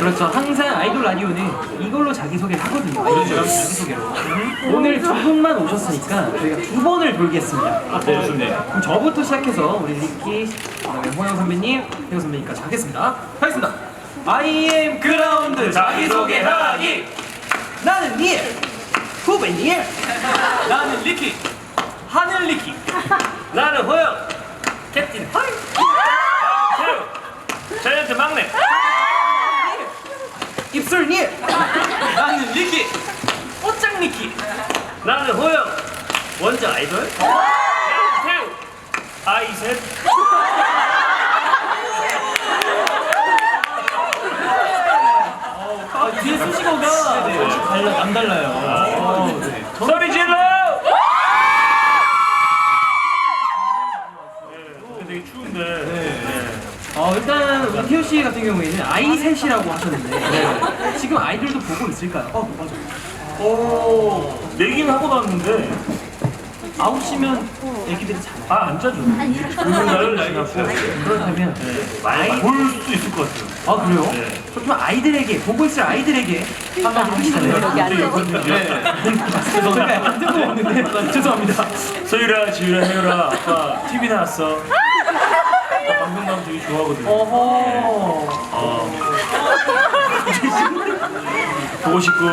그렇죠. 항상 아이돌 라디오는 이걸로 자기소개를 하거든요. 아이돌 자기소개로. 오늘 두 분만 오셨으니까 저희가 두 번을 돌겠습니다. 네, 좋네요. 그럼 저부터 시작해서 우리 리키, 그다음에 호영 선배님, 태호 선배님까지 하겠습니다. 하겠습니다. I am 그라운드 자기소개하기. 나는 니엘, 후배 니엘. 나는 리키. 하늘 리키. 나는 호영. 캡틴 하이. 태우. 자이언트 막내. 입술 니엘. 나는 리키. 옷장 리키. 나는 호영. 원조 아이돌. 태우. 아이셋. 아, 뒤에 수식어가 달라, 안 달라요. 소리 질러! 네, 되게 추운데. 어, 일단 우리 태호 씨 같은 경우에는 아이 셋이라고 하셨는데 지금 아이들도 보고 있을까요? 어, 맞아. 오, 내기는 하고 나왔는데 9시면 애기들이 자요. 아, 안 짜죠. 금요일날 지났고 그렇다면 많이 볼 수도 있을 것 같아요. 아 그래요? 네. 그렇다면 아이들에게 보고 있을 아이들에게 한마디 하시잖아요. 여기 앉아. 제가 듣고 없는데 죄송합니다. 소율아, 지율아, 혜율아, 아빠 TV 나왔어. 나면 되게 좋아하거든요. 어허. 어. 보고 싶고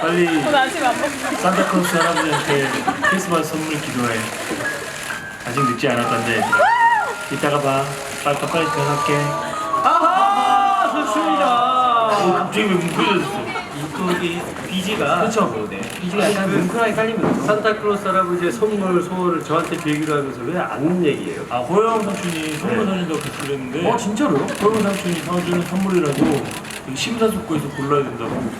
빨리 산타클로스 할아버지한테 크리스마스 선물 기도해. 아직 늦지 않았던데 이따가 봐. 빨리 빨리 전화할게. 아하 좋습니다. 갑자기 왜 뭉클해졌어? 이쪽이 비지가 그렇죠. 네. 비지가 약간 뭉클하게 깔리면서 산타클로스 할아버지의 선물 소원을 저한테 주기로 하면서 왜안 얘기해요? 아 호영 삼촌이 선물 사준다고 같이 그랬는데 어 진짜로요? 호영 삼촌이 사주는 선물이라고 되게 심사숙고해서 골라야 된다고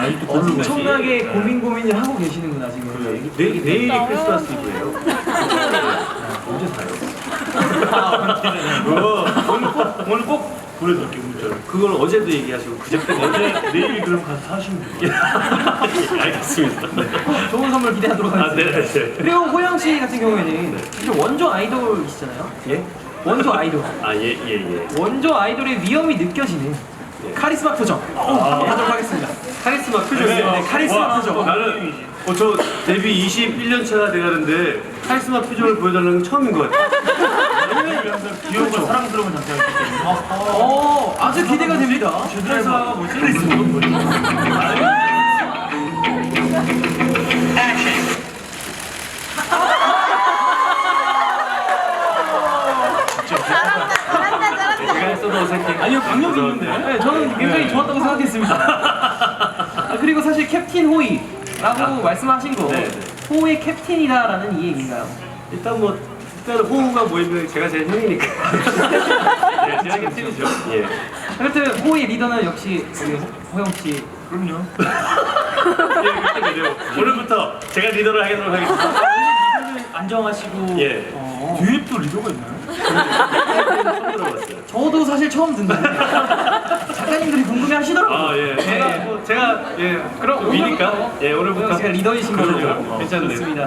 아직도 고르고 있지. 엄청나게 고민 고민을 하고 계시는구나 지금. 내, 내일이 크리스마스 이브예요. 언제 사요? 어, 꼭 보내드릴게 문자로 그걸 어제도 얘기하시고 그저께 어제 내일 그럼 가서 사시면 돼요 알겠습니다. 좋은 선물 기대하도록 아, 하겠습니다. 네, 네. 그리고 호영 씨 같은 경우에는 사실 원조 아이돌이시잖아요. 예? 원조 아이돌. 아, 예, 예, 예. 원조 아이돌의 위험이 느껴지는 카리스마 표정 한번 하도록 하겠습니다. 카리스마 표정이요? 네, 카리스마 표정. 나는 어, 저 데뷔 21년 차가 돼가는데 카리스마 표정을 보여달라는 게 처음인 것 같아요. 귀여운 사랑스러운 장면이 있기 때문에 어, 아주 기대가 됩니다. 카리스마가 뭐지? 제가 했어도 어색해. 아니요, 강력이 있는데. 네, 저는 굉장히 좋았다고 생각했습니다. 아, 그리고 사실 캡틴 호이라고 말씀하신 거 네, 네. 호의 캡틴이다라는 이 얘기인가요? 일단 뭐 일단 호우가 모이면 제가 제일 형이니까. 네, 제가 캡틴이죠. 예. 하여튼 호의 리더는 역시 우리 호- 호영 씨. 그럼요 예, 그렇게 되죠. 오늘부터 제가 리더를 하도록 하겠습니다. 안정하시고. 예. 어, 뒤에 또 리더가 있나요? 처음 들어봤어요. 저도 사실 처음 듣는데 작가님들이 궁금해 하시더라고요. 아 예. 제가 뭐 제가 예 그럼 오늘부터 예 호영 오늘부터 씨가 리더이신 걸로 그럼요. 어, 괜찮네요. 좋습니다.